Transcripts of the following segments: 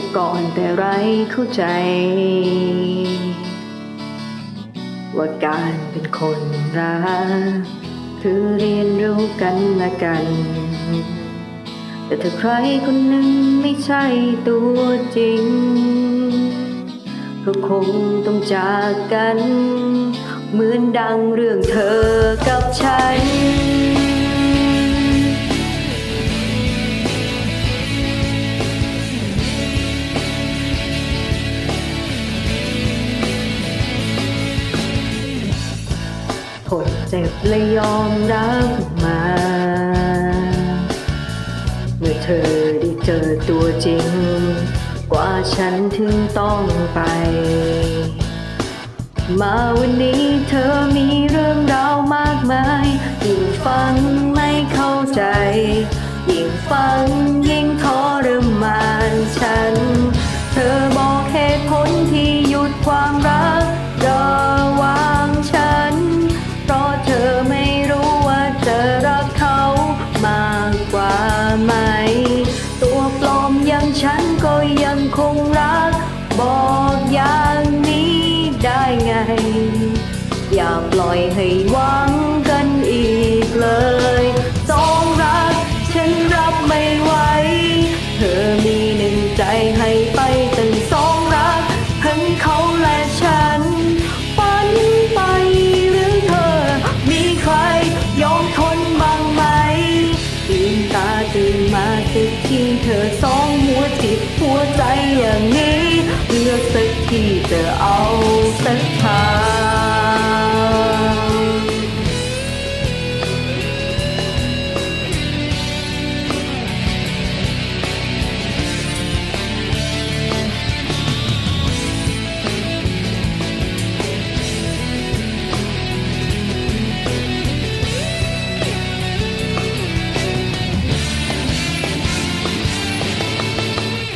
แต่ก่อนแต่ไรเข้าใจ ว่าการเป็นคนรักคือเรียนรู้กันละกัน แต่ถ้าใครคนหนึ่งไม่ใช่ตัวจริง ก็คงต้องจากกัน เหมือนดังเรื่องเธอกับฉัน ทนเจ็บและยอมรับมา เมื่อเธอได้เจอตัวจริง กว่าฉันถึงต้องไป มาวันนี้เธอมีเรื่องราวมากมายยิ่งฟังไม่เข้าใจ ฉันก็ยังคงรัก บอกอย่างนี้ได้ไง อย่าปล่อยให้หวัง ต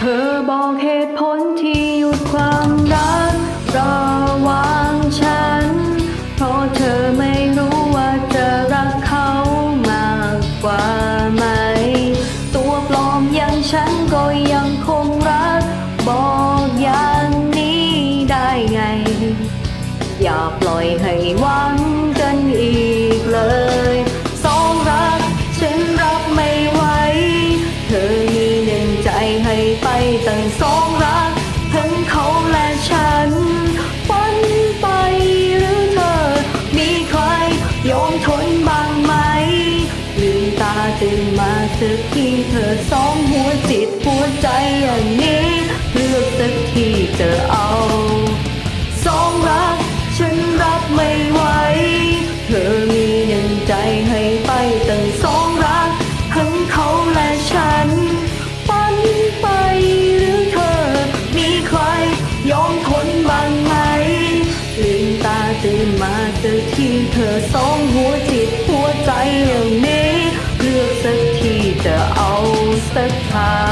ธอบอกเหตุผลที่หยุดความรักระหว่างฉัน เพราะเธอไม่รู้ว่าจะรักเขามากกว่าไหม ตัวปลอมอย่างฉันก็ยังคงรัก บอกอย่างนี้ได้ไง อย่าปล่อยให้หวัง ตาตื่นมาสึกที่เธอสองหัวจิตหัวใจอย่างนี้เลือกสักที่จะเอาสองรักฉันรับไม่ไหวเธอมีหนึ่งใจให้ไปตั้งสองรักทั้งเขาและฉันฝันไปหรือเธอ มีใครยอมทนบ้างไหมลืมตาตื่นมาเจอที่เธอสองหัวจิต the time.